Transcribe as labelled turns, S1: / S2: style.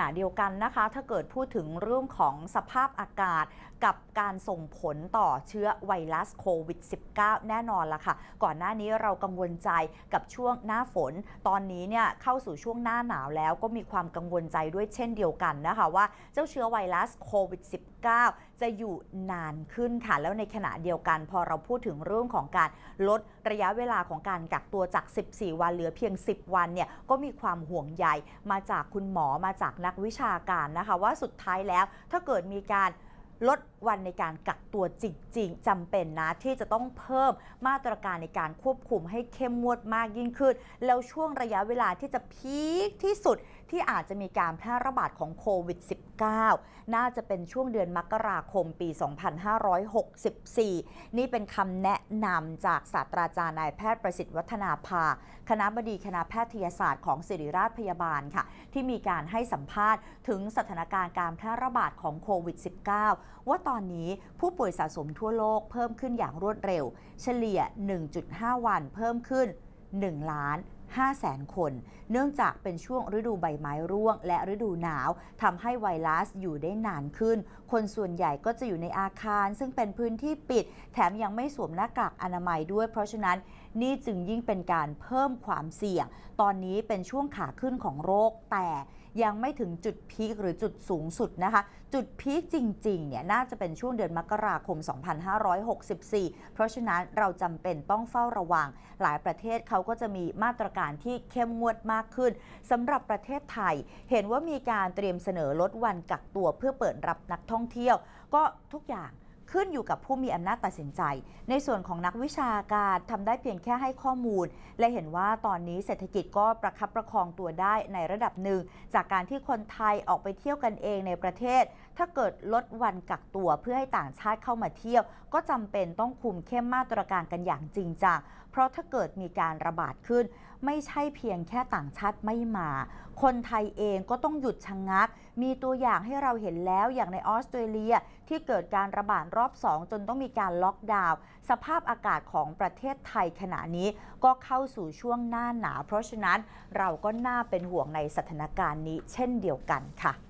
S1: ขณะเดียวกันนะคะ ถ้าเกิดพูดถึงเรื่องของสภาพอากาศกับการส่งผลต่อเชื้อไวรัสโควิด -19 แน่นอนละค่ะ ก่อนหน้านี้เรากังวลใจกับช่วงหน้าฝน ตอนนี้เนี่ยเข้าสู่ช่วงหน้าหนาวแล้วก็มีความกังวลใจด้วยเช่นเดียวกันนะคะว่าเจ้าเชื้อไวรัสโควิด -19 จะอยู่นานขึ้นค่ะ แล้วในขณะเดียวกัน พอเราพูดถึงเรื่องของการลดระยะเวลาของการกักตัวจาก 14 วันเหลือเพียง 10 วันเนี่ยก็มีความห่วงใยมาจากคุณหมอมาจากนักวิชาการนะคะ ว่าสุดท้ายแล้วถ้าเกิดมีการลดวันในการกักตัวจริง ๆจำเป็นนะที่จะต้องเพิ่มมาตรการในการควบคุมให้เข้มงวดมากยิ่งขึ้น แล้วช่วงระยะเวลาที่จะพีคที่สุดที่อาจจะมีการแพร่ระบาดของโควิด -19 น่าจะเป็นช่วงเดือนมกราคมปี 2564 นี่เป็นคำแนะนำจากศาสตราจารย์นายแพทย์ประสิทธิ์วัฒนาภา คณะบดีคณะแพทยศาสตร์ของศิริราชพยาบาลค่ะ ที่มีการให้สัมภาษณ์ถึงสถานการณ์การแพร่ระบาดของโควิด -19 ว่าตอนนี้ผู้ป่วยสะสมทั่วโลกเพิ่มขึ้นอย่างรวดเร็ว เฉลี่ย 1.5 วันเพิ่มขึ้น 1 ล้าน 5แสนคน เนื่องจากเป็นช่วงฤดูใบไม้ร่วง และฤดูหนาวทำให้ไวรัสอยู่ได้นานขึ้น คนส่วนใหญ่ก็จะอยู่ในอาคาร ซึ่งเป็นพื้นที่ปิด แถมยังไม่สวมหน้ากากอนามัยด้วย เพราะฉะนั้นนี่จึงยิ่งเป็นการเพิ่มความเสี่ยง ตอนนี้เป็นช่วงขาขึ้นของโรคแต่ยังไม่ถึงจุดพีคหรือจุดสูงสุดนะคะ จุดพีคจริงๆเนี่ยน่าจะเป็นช่วงเดือนมกราคม 2564 เพราะฉะนั้นเราจำเป็นต้องเฝ้าระวัง หลายประเทศเขาก็จะมีมาตรการที่เข้มงวดมากขึ้นสำหรับประเทศไทย เห็นว่ามีการเตรียมเสนอลดวันกักตัวเพื่อเปิดรับนักท่องเที่ยว ก็ทุกอย่าง ขึ้นอยู่กับผู้มีอำนาจตัดสินใจ ในส่วนของนักวิชาการทำได้เพียงแค่ให้ข้อมูล และเห็นว่าตอนนี้เศรษฐกิจก็ประคับประคองตัวได้ในระดับหนึ่ง จากการที่คนไทยออกไปเที่ยวกันเองในประเทศ ถ้าเกิดลดวันกักตัวเพื่อให้ต่างชาติเข้ามาเที่ยว ก็จำเป็นต้องคุมเข้มมาตรการกันอย่างจริงจังเพราะถ้าเกิดมีการระบาดขึ้น ไม่ใช่เพียงแค่ต่างชาติไม่มา คนไทยเองก็ต้องหยุดชะงงัก มีตัวอย่างให้เราเห็นแล้วอย่างในออสเตรเลียที่เกิดการระบาดรอบ 2 จนต้องมีการล็อกดาวน์สภาพอากาศของประเทศไทยขณะนี้ก็เข้าสู่ช่วงหน้าหนาวเพราะฉะนั้นเราก็น่าเป็นห่วงในสถานการณ์นี้เช่นเดียวกันค่ะ